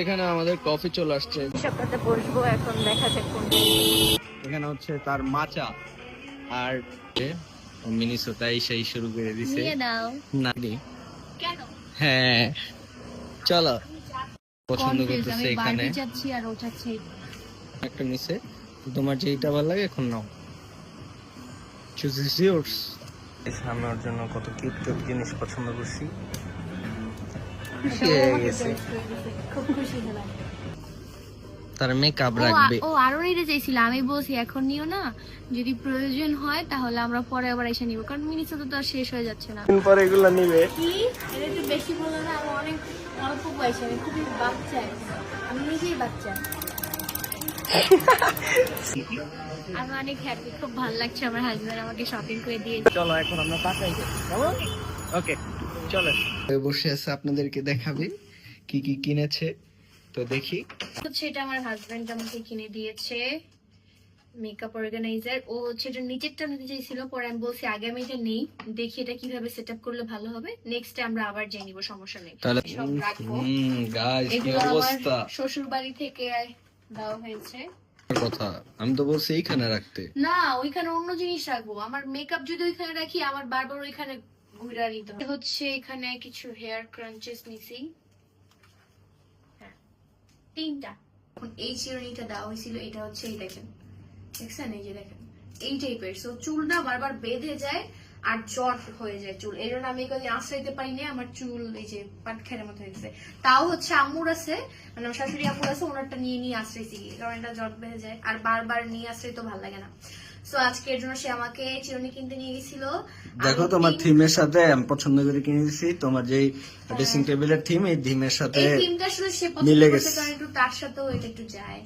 এখানে আমাদের কফি চলে আসছে। বসবো এখন দেখা যাক কোনটা। এখানে হচ্ছে তার মাচা আর মিনিসোটা সেই শুরু করে দিছে। না কেন? হ্যাঁ। চলো। পছন্দ করতেছে এখানে। একটা নিচে তোমার যেইটা ভালো লাগে এখন নাও। চুজ ইজ ইয়োরস আমি ওর জন্য কত কিউট কিউট জিনিস পছন্দ করছি। খুব খুশি হলাম। তার মেকআপ রাখবে। ও আরও নিতে চাইছিল আমি বলছি এখন নিও না যদি প্রয়োজন হয় তাহলে আমরা পরে আবার এসে নিব। কারণ মিনিট তো আর শেষ হয়ে যাচ্ছে না। দিন পরে এগুলো নিবে। কি? এটা একটু বেশি বলো না আমি অনেক অল্প বয়সে আমি খুবই বাচ্চা। আমি নিজেই বাচ্চা। আমি অনেক হ্যাপি খুব ভালো লাগছে আমার হাজবেন্ড আমাকে শপিং করে দিয়েছে। চলো এখন আমরা পাকাই কেমন? ওকে চলো বসে আছে আপনাদেরকে দেখাবে কি কি কিনেছে। তো দেখি। হচ্ছে এটা আমার হাজবেন্ড আমাকে কিনে দিয়েছে মেকআপ অর্গানাইজার ও হচ্ছে এটা নিচেরটা নিতে চাইছিল পরে আমি বলছি আগে আমি এটা নেই দেখি এটা কীভাবে সেট আপ করলে ভালো হবে। নেক্সট আমরা আবার জেনে নিব সমস্যা নেই। তাহলে সব রাখব। হুম এগুলো অবস্থা? শ্বশুর বাড়ি থেকে দেওয়া হয়েছে। কথা আমি তো বলছি এইখানে রাখতে। না ওইখানে অন্য জিনিস রাখব। আমার মেকআপ যদি ওইখানে রাখি আমার বারবার ওইখানে হচ্ছে এখানে কিছু হেয়ার ক্রাঞ্চেস নিছি তিনটা। এই চিরুনিটা দেওয়া হয়েছিল, এটা হচ্ছে এই দেখেন। দেখছেন? এই যে দেখেন। এই টাইপের সো চুলটা বারবার বেঁধে যায় আর জট হয়ে যায় চুল। এই জন্য আমি এগুলো আশ্রইতে পারি না আমার চুল এই যে পাটখানের মতো হয়ে গেছে। তাও হচ্ছে আম্মুর আছে মানে শাশুড়ি আম্মুর আছে, ওনারটা নিয়ে নিয়ে আশ্রইছি কারণ এটা জট বেঁধে যায়। আর বারবার নিয়ে আশ্রয় তো ভালো লাগে না। সো আজকে এর জন্য সে আমাকে চিরুনি কিনতে নিয়ে গেছিল। দেখো তোমার থিমের সাথে আমি পছন্দ করে কিনে দিছি তোমার যেই ড্রেসিং টেবিলের থিম এই থিমের সাথে এই থিমটা আসলে সে পছন্দ করছে কারণ একটু তার সাথেও এটা একটু যায়।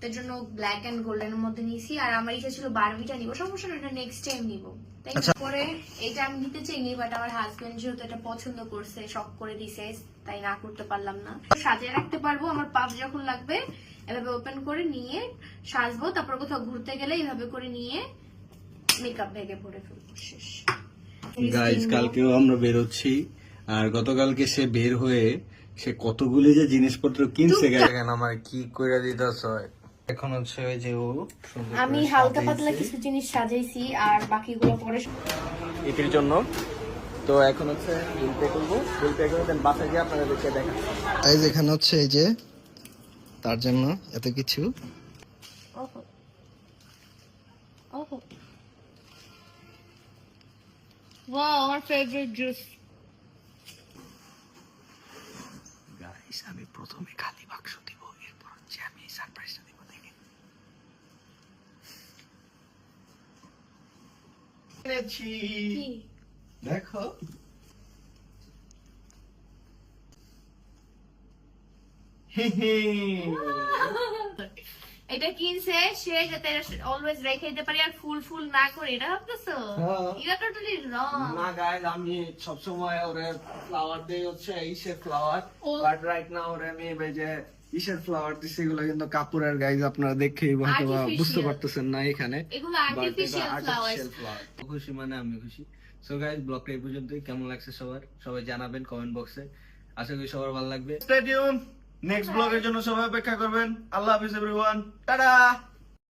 তার জন্য ব্ল্যাক এন্ড গোল্ডেনের মধ্যে নিয়েছি। আর আমার ইচ্ছা ছিল বারবিটা নিব। সমস্যা না এটা নেক্সট টাইম নিব। তাই আচ্ছা। পরে এটা আমি নিতে চাইনি বাট আমার হাজবেন্ড যেহেতু এটা পছন্দ করছে শখ করে দিছে তাই না করতে পারলাম না। সাজিয়ে রাখতে পারব। আমার পাপ যখন লাগবে এভাবে ওপেন করে নিয়ে সাজবো তারপর কোথাও ঘুরতে গেলে এইভাবে করে নিয়ে মেকআপ ব্যাগে ভরে ফেলব শেষ। গাইজ কালকেও আমরা বেরোচ্ছি আর গতকালকে সে বের হয়ে সে কতগুলি যে জিনিসপত্র কিনছে দেখেন আমার কি করে দিতেছ। এখন হচ্ছে ওই যে ও আমি হালকা পাতলা কিছু জিনিস সাজাইছি আর বাকিগুলো পরে এটির জন্য। তো এখন হচ্ছে বিল পে করব। বিল পে করে দেন বাসায় গিয়ে আপনাদেরকে দেখা এই যেখানে হচ্ছে এই যে তার জন্য এত কিছু? ওহো। ওহো। ওয়াও আমার ফেভারিট জুস গাইস আমি প্রথমে খালি বাক্স দিব এরপর হচ্ছে আমি সারপ্রাইজটা দিব এনেছি। দেখো। এটা কিনছে সে যাতে অলওয়েজ রেখে দিতে পারি আর ফুল ফুল না করে এটা ভাবতেছো? হ্যাঁ। এটা টোটালি রং না গাইস আমি সবসময় ওরে ফ্লাওয়ার দেই হচ্ছে ইসের ফ্লাওয়ার বাট রাইট নাও ওরে আমি যে ইসের ফ্লাওয়ার দিছি এগুলো কিন্তু কাপুরের গাইজ আপনারা দেখেই হয়তো বা বুঝতে পারতেছেন না এখানে। এগুলো আর্টিফিশিয়াল flower. খুশি মানে আমি খুশি। সো গাইজ ব্লগটা এই পর্যন্তই। কেমন লাগছে সবার? সবাই জানাবেন কমেন্ট বক্সে আশা করি সবার ভালো লাগবে। স্টে টিউন নেক্সট ব্লগের জন্য সবাই অপেক্ষা করবেন আল্লাহ হাফিজ এভরিওয়ান টাটা